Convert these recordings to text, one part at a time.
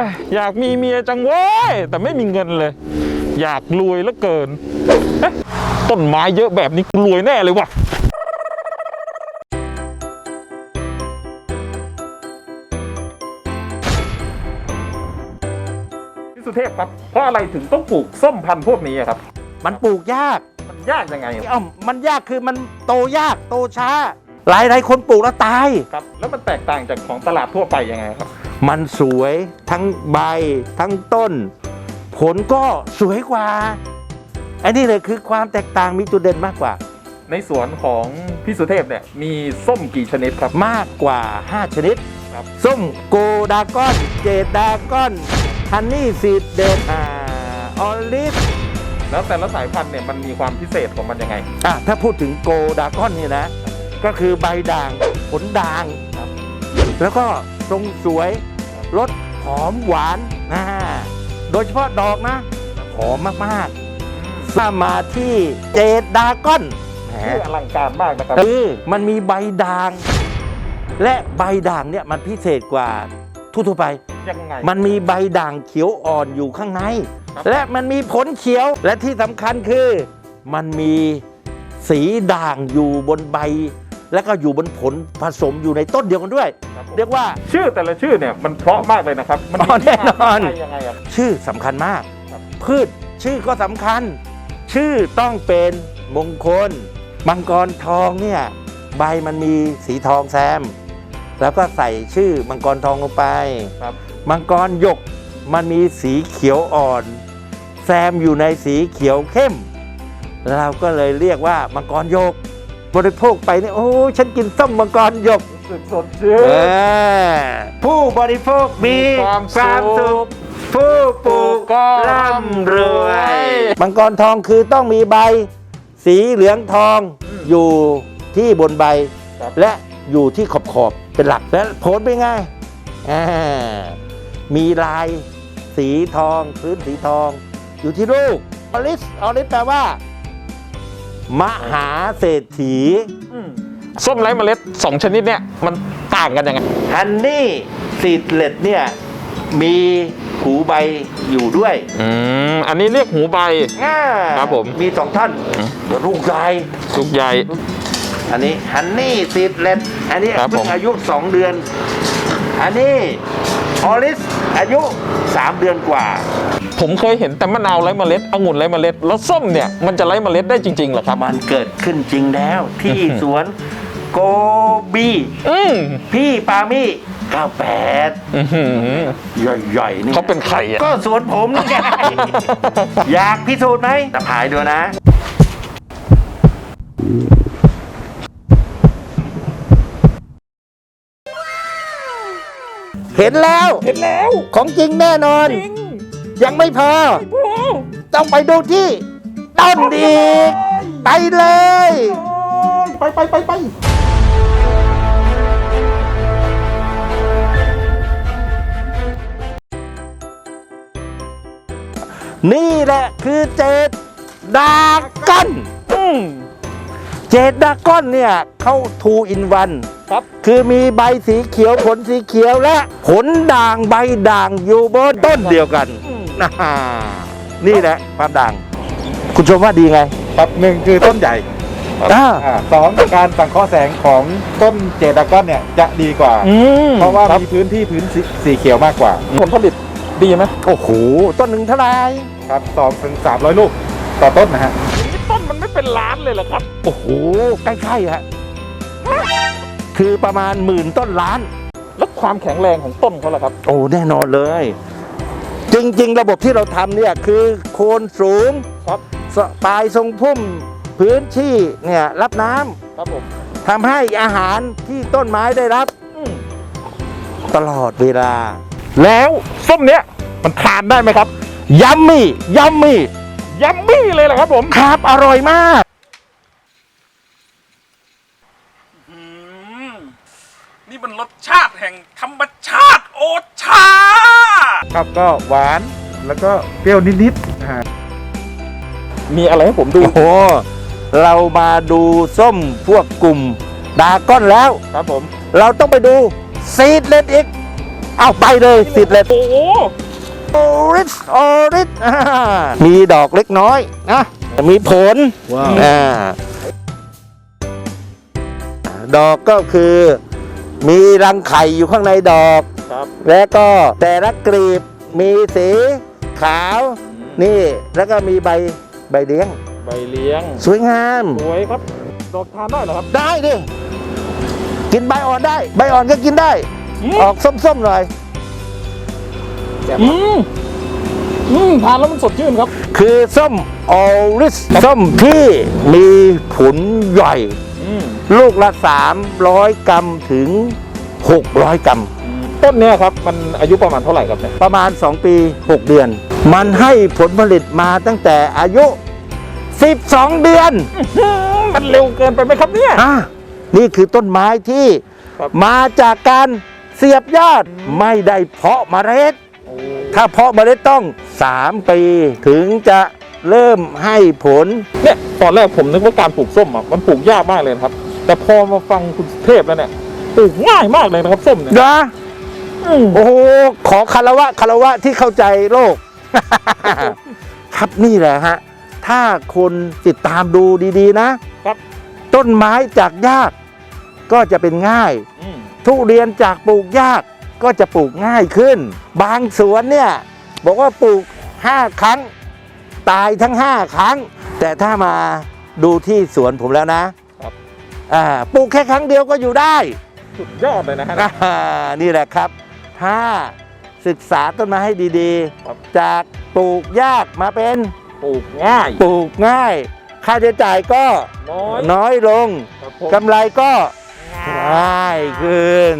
ยอยากมีเมียจังเว้ยแต่ไม่มีเงินเลย อยากรวยเหลือเกินเอ๊ะต้นไม้เยอะแบบนี้กูรวยแน่เลยว่ะพี่สุเทพครับ เพราะอะไรถึงต้องปลูกส้มพันธุ์พวกนี้อะครับ มันปลูกยาก มันยากยังไงเอ้ามันยากคือมันโตยากโตช้า หลายหลายคนปลูกแล้วตาย ครับ แล้วมันแตกต่างจากของตลาดทั่วไปยังไงครับ มันสวยทั้งใบทั้งต้น ผลก็สวยกว่า อันนี้เลยคือความแตกต่างมีจุดเด่นมากกว่า ในสวนของพี่สุเทพเนี่ยมีส้มกี่ชนิดครับ มากกว่า 5 ชนิดครับ ส้มโกดากอน เจดดากอนฮันนี่ซีดเดนอ่าออลิฟแล้วแต่ละสายพันธุ์เนี่ยมันมีความพิเศษของมันยังไงอะถ้าพูดถึงโกดากอนเนี่ยนะ ก็คือใบด่าง ผลด่างครับแล้วก็ทรงสวย รสหอมหวานนะโดยเฉพาะดอกนะ หอมมากๆถ้ามาที่เจดดากอนแหมชื่ออลังการมากนะครับคือมันมีใบด่าง และใบด่างเนี่ยมันพิเศษกว่าทั่วๆไปยังไงมันมีใบด่างเขียวอ่อนอยู่ข้างในครับและมันมีผลเขียวและที่สำคัญคือ มันมีสีด่างอยู่บนใบ และก็อยู่บนผลผสมอยู่ในต้นเดียวกันด้วยครับผมเรียกว่าชื่อแต่ละชื่อเนี่ยมันเพราะมากเลยนะครับ มันอ๋อแน่นอนมีที่มาที่ไปยังไงครับ ชื่อสำคัญมาก ครับ พืชชื่อก็สำคัญ ชื่อต้องเป็นมงคล มังกรทองเนี่ยใบมันมีสีทองแซม แล้วก็ใส่ชื่อมังกรทองลงไป ครับ มังกรหยกมันมีสีเขียวอ่อน แซมอยู่ในสีเขียวเข้ม เราก็เลยเรียกว่ามังกรหยก บริโภคไปเนี่ยโอ้ฉันกินส้มมังกรหยกรู้สึกสดชื่เอนอผู้บริโภคมีความสุข ผู้ปลูกก็ร่ำรวยยมังกรทองคือต้องมีใบ สีเหลืองทองอืมอยู่ที่บนใบครับและอยู่ที่ขอบขอบๆเป็นหลักและผลเป็นไงอ่ามีลายสีทองพื้นสีทอง อยู่ที่ลูกอลิสอลิสแปลว่า มหาเศรษฐีอืมส้มไร้เมล็ดสองชนิดเนี่ยมันต่างกันยังไงฮันนี่ซีดเล็ดเนี่ยมีหูใบอยู่ด้วยอืมอันนี้เรียกหูใบ อ่าครับผมมีสองท่านอืม เดี๋ยวลูกใหญ่ลูกใหญ่ อันนี้ฮันนี่ซีดเล็ดอันนี้ครับเพิ่ผงมอายุ2เดือน อันนี้ออริสอายุ3เดือนกว่า ผมเคยเห็นแต่มะนาวไร้เมล็ดองุ่นไร้เมล็ด แล้วส้มเนี่ยมันจะไร้เมล็ดได้จริงๆเหรอครับ มันเกิดขึ้นจริงแล้ว ที่สวนโกบีอืมพี่ปามี่98อื้อหือใหญ่ๆนี่เขาเป็นใครอะ ก็สวนผมนี่ไง อยากพิสูจน์ไหมตะพายดูนะ เห็นแล้ว เห็นแล้ว ของจริงแน่นอน จริง ยังไม่พอโอ้ต้องไปดูที่ต้นอีก ไปเลย ไปไปไปไปนี่แหละคือเจดดากอนอืมเจดดากอนเนี่ยเขาทูอินวันครับ คือมีใบสีเขียวผลสีเขียวและ ผลด่างใบด่างอยู่บนต้นเดียวกันอืม นะฮะนี่แหละความด่าง คุณชมว่าดีไง ครับหนึ่งคือต้นใหญ่อ่า อ่าสองการสังเคราะห์แสงของต้นเจดากอนเนี่ยจะดีกว่า อืมเพราะว่าครับมีพื้นที่พื้นสีสีเขียวมากกว่า ผลผลิตดีไหมโอ้โห ต้นหนึ่งเท่าไหรครับสองถึงสามร้อยลูกต่อต้นนะฮะ นี่ต้นมันไม่เป็นล้านเลยเหรอครับ โอ้โห ใกล้ๆฮะ คือประมาณหมื่นต้นล้าน แล้วความแข็งแรงของต้นเขาล่ะครับ โอ้ แน่นอนเลย จริง ๆ ระบบที่เราทำเนี่ยคือโคนสูงครับสปลายทรงพุ่มพื้นที่เนี่ยรับน้ำครับผมทำให้อาหารที่ต้นไม้ได้รับอืมตลอดเวลา แล้วส้มเนี้ยมันทานได้ไหมครับยัมมี่ยัมมี่ยัมมี่เลยเหรอครับผมครับอร่อยมาก นี่มันรสชาติแห่งธรรมชาติโอชา ครับก็หวานแล้วก็เปรี้ยวนิดๆนะฮะมีอะไรให้ผมดู โอ้โหเรามาดูส้มพวกกลุ่มดาก้อนแล้ว ครับผมเราต้องไปดูซีดเลดอีกเอาไปเลยสิทธิ์เลยโอ้โหโอริสโอริสอ่ามีดอกเล็กน้อยนะมีผลว้าวอ่าดอกก็คือ มีรังไข่อยู่ข้างในดอก ครับและก็แต่ละกลีบมีสีขาว นี่แล้วก็มีใบใบเลี้ยง ใบเลี้ยง สวยงาม สวยครับดอกทานได้เหรอครับ ได้ดิ กินใบอ่อนได้ ใบอ่อนก็กินได้อืมออกส้มๆหน่อยอืมอืมทานแล้วมันสดชื่นครับ คือส้มออริสส้มที่มีผลใหญ่อืมลูกละ 300 กรัมถึง 600 กรัม ต้นเนี้ยครับมันอายุประมาณเท่าไหร่ครับเนี่ยประมาณ 2 ปี 6 เดือน มันให้ผลผลิตมาตั้งแต่อายุ 12 เดือนมันเร็วเกินไปไหมครับเนี่ย อะนี่คือต้นไม้ที่ครับ มาจากการเสียบยอดไม่ได้เพาะเมล็ด ถ้าเพาะเมล็ดต้อง 3 ปี ถึงจะเริ่มให้ผล เนี่ยตอนแรกผมนึกว่าการปลูกส้มอะมันปลูกยากมากเลยนะครับ แต่พอมาฟังคุณเทพแล้วเนี่ยปลูกง่ายมากเลยนะครับส้มเนี่ยนะอืม โอ้โหขอคารวะคารวะที่เข้าใจโลก ครับนี่แหละฮะ ถ้าคนติดตามดูดีๆ นะครับ ต้นไม้จากยาก ก็จะเป็นง่าย อืมทุเรียนจากปลูกยากก็จะปลูกง่ายขึ้น บางสวนเนี่ยบอกว่าปลูก 5 ครั้ง ตายทั้ง 5 ครั้ง แต่ถ้ามาดูที่สวนผมแล้วนะครับ อ่าปลูกแค่ครั้งเดียวก็อยู่ได้ สุดยอดเลยนะฮะ อ่านี่แหละครับ ถ้าศึกษาต้นไม้ให้ดีครับๆ จากปลูกยากมาเป็นปลูกง่ายปลูกง่าย ค่าใช้จ่ายก็น้อยน้อยลงครับผมกำไรก็ง่ายขึ้น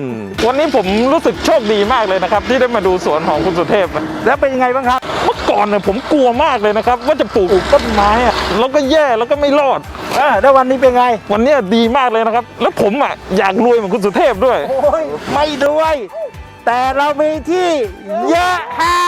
วันนี้ผมรู้สึกโชคดีมากเลยนะครับ ที่ได้มาดูสวนของคุณสุเทพนะแล้วเป็นยังไงบ้างครับ เมื่อก่อนเนี่ยผมกลัวมากเลยนะครับ ว่าจะปลูกต้นไม้อะแล้วก็แย่แล้วก็ไม่รอดอ่าแล้ววันนี้เป็นไง วันเนี้ยดีมากเลยนะครับ แล้วผมอะอยากรวยเหมือนคุณสุเทพด้วย โอ้ยไม่ด้วย แต่เรามีที่เยอะฮ่ะ